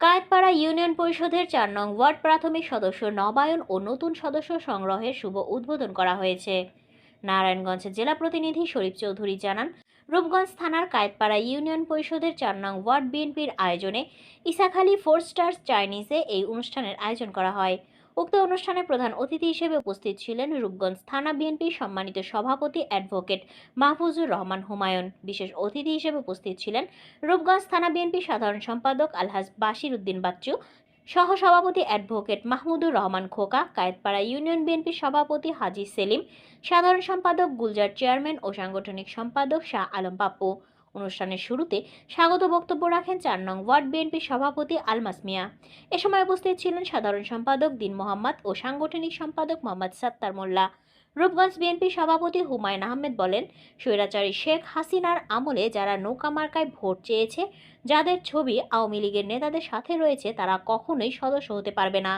Kayetpara union পরিষদের চার নং ওয়ার্ড প্রাথমিক সদস্য নবায়ন ও নতুন সদস্য সংগ্রহের শুভ উদ্বোধন করা হয়েছে। নারায়ণগঞ্জ জেলা প্রতিনিধি শরীফ চৌধুরী জানান, রূপগঞ্জ থানার কায়েতপাড়া ইউনিয়ন পরিষদের চার নং ওয়ার্ড বিএনপির আয়োজনে ইসাখালী ফোর স্টার চাইনিজে এই অনুষ্ঠানের আয়োজন করা হয়। উক্ত অনুষ্ঠানে প্রধান অতিথি হিসেবে উপস্থিত ছিলেন রূপগঞ্জ থানা বিএনপির সম্মানিত সভাপতি অ্যাডভোকেট মাহফুজুর রহমান হুমায়ুন। বিশেষ অতিথি হিসেবে উপস্থিত ছিলেন রূপগঞ্জ থানা বিএনপি সাধারণ সম্পাদক আলহাজ বাশির উদ্দিন বাচ্চু, সহসভাপতি অ্যাডভোকেট মাহমুদুর রহমান খোকা, কায়েতপাড়া ইউনিয়ন বিএনপির সভাপতি হাজি সেলিম, সাধারণ সম্পাদক গুলজার চেয়ারম্যান ও সাংগঠনিক সম্পাদক শাহ আলম পাপ্পু। অনুষ্ঠানের শুরুতে স্বাগত বক্তব্য রাখেন চার নং ওয়ার্ড বিএনপির সভাপতি আলমাস মিয়া। এ সময় উপস্থিত ছিলেন সাধারণ সম্পাদক দিন মোহাম্মদ ও সাংগঠনিক সম্পাদক মোহাম্মদ সাত্তার মোল্লা। রূপগঞ্জ বিএনপির সভাপতি হুমায়ুন আহমেদ বলেন, স্বৈরাচারী শেখ হাসিনার আমলে যারা নৌকা মার্কায় ভোট চেয়েছে, যাদের ছবি আওয়ামী লীগের নেতাদের সাথে রয়েছে, তারা কখনোই সদস্য হতে পারবে না।